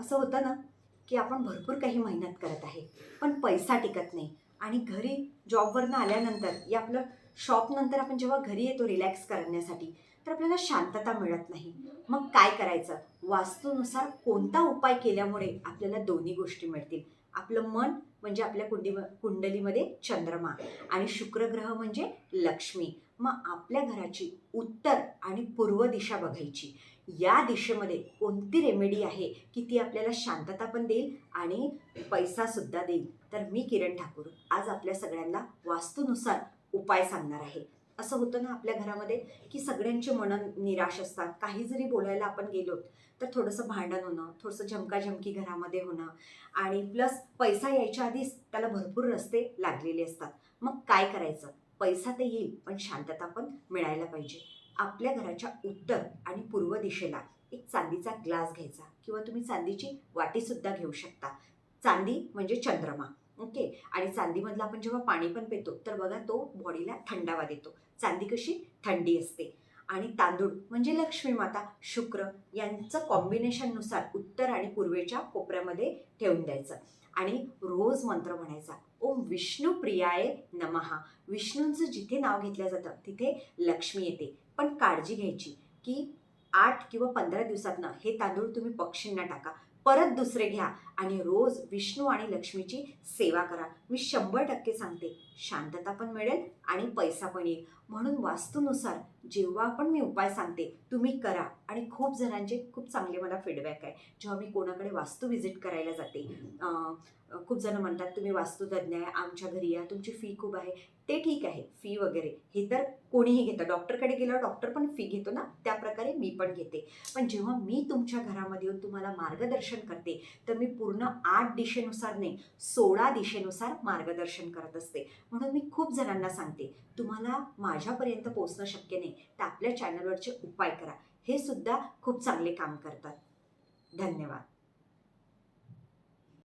असं होतं ना की आपण भरपूर काही मेहनत करत आहे पण पैसा टिकत नाही. आणि घरी जॉबवरनं आल्यानंतर या आपलं शॉपनंतर आपण जेव्हा घरी येतो रिलॅक्स करण्यासाठी तर आपल्याला शांतता मिळत नाही. मग काय करायचं? वास्तूनुसार कोणता उपाय केल्यामुळे आपल्याला दोन्ही गोष्टी मिळतील? आपलं मन म्हणजे आपल्या कुंडी कुंडलीमध्ये चंद्रमा आणि शुक्रग्रह म्हणजे लक्ष्मी. मग आपल्या घराची उत्तर आणि पूर्व दिशा बघायची. या दिशेमध्ये कोणती रेमेडी आहे की ती आपल्याला शांतता पण देईल आणि पैसासुद्धा देईल? तर मी किरण ठाकूर आज आपल्या सगळ्यांना वास्तूनुसार उपाय सांगणार आहे. असं होतं ना आपल्या घरामध्ये की सगळ्यांचे मन निराश असतात. काही जरी बोलायला आपण गेलो तर थोडंसं भांडण होणं थोडंसं झमकाझमकी घरामध्ये होणं आणि प्लस पैसा यायच्या आधीच त्याला भरपूर रस्ते लागलेले असतात. मग काय करायचं? पैसा तर येईल पण शांतता पण मिळायला पाहिजे. आपल्या घराच्या उत्तर आणि पूर्व दिशेला एक चांदीचा ग्लास घ्यायचा किंवा तुम्ही चांदीची वाटीसुद्धा घेऊ शकता. चांदी म्हणजे चंद्रमा ओके? आणि चांदीमधलं आपण जेव्हा पाणी पण पितो तर बघा तो बॉडीला थंडावा देतो. चांदी कशी? थंडी असते. आणि तांदूळ म्हणजे लक्ष्मी माता शुक्र यांचं कॉम्बिनेशननुसार उत्तर आणि पूर्वेच्या कोपऱ्यामध्ये ठेवून द्यायचं. आणि रोज मंत्र म्हणायचा ओम विष्णू प्रियाय नमहा. विष्णूंचं जिथे नाव घेतलं जातं तिथे लक्ष्मी येते. पण काळजी घ्यायची की आठ किंवा पंधरा दिवसातनं हे तांदूळ तुम्ही पक्षींना टाका. परत दुसरे घ्या आणि रोज विष्णू आणि लक्ष्मीची सेवा करा. मी शंभर टक्के सांगते शांतता पण मिळेल आणि पैसा पण येईल. म्हणून वास्तूनुसार जेव्हा पण मी उपाय सांगते तुम्ही करा आणि खूप जणांचे खूप चांगले मला फीडबॅक आहे. जेव्हा मी कोणाकडे वास्तू व्हिजिट करायला जाते खूप जण म्हणतात तुम्ही वास्तुतज्ञ आहे आमच्या घरी या तुमची फी खूप आहे. ते ठीक आहे फी वगैरे. हे तर कोणीही घेतं. डॉक्टरकडे गेल्यावर डॉक्टर पण फी घेतो ना? त्याप्रकारे मी पण घेते. पण जेव्हा मी तुमच्या घरामध्ये येऊन तुम्हाला मार्गदर्शन मार्गदर्शन करते. तर मी पूर्ण आठ दिशेनुसार नाही सोळा दिशेनुसार मार्गदर्शन करत असते. म्हणून मी खूप जणांना सांगते तुम्हाला माझ्यापर्यंत पोहोचणं शक्य नाही. तर आपल्या चॅनलवरचे उपाय करा. हे सुद्धा खूप चांगले काम करतात. धन्यवाद.